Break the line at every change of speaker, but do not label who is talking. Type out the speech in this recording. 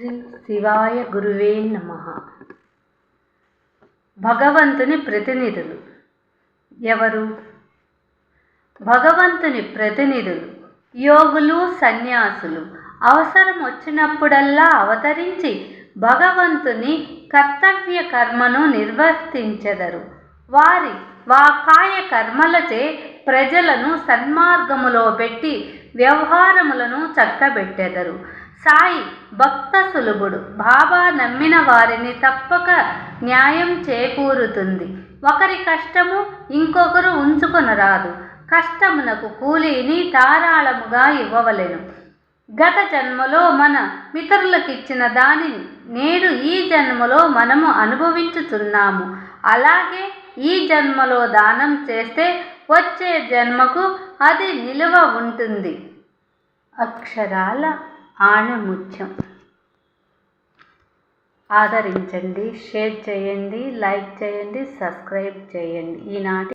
శ్రీ శివాయ గురువే నమ. భగవంతుని ప్రతినిధులు. ఎవరు? భగవంతుని ప్రతినిధులు యోగులు సన్యాసులు. అవసరం వచ్చినప్పుడల్లా అవతరించి భగవంతుని కర్తవ్య కర్మను నిర్వర్తించెదరు. వారి వాకాయ కర్మలచే ప్రజలను సన్మార్గములో పెట్టి వ్యవహారములను చక్కబెట్టెదరు. సాయి భక్త సులభుడు బాబా నమ్మిన వారిని తప్పక న్యాయం చేకూరుతుంది. ఒకరి కష్టము ఇంకొకరు ఉంచుకొనరాదు. కష్టమునకు కూలీని ధారాళముగా ఇవ్వవలెను. గత జన్మలో మన మిత్రులకిచ్చిన దానిని నేడు ఈ జన్మలో మనము అనుభవించుతున్నాము అలాగే ఈ జన్మలో దానం చేస్తే వచ్చే జన్మకు అది నిలువ ఉంటుంది. అక్షరాల ఆణిముత్యం ఆదరించండి షేర్ చేయండి లైక్ చేయండి సబ్స్క్రైబ్ చేయండి. ఈనాటి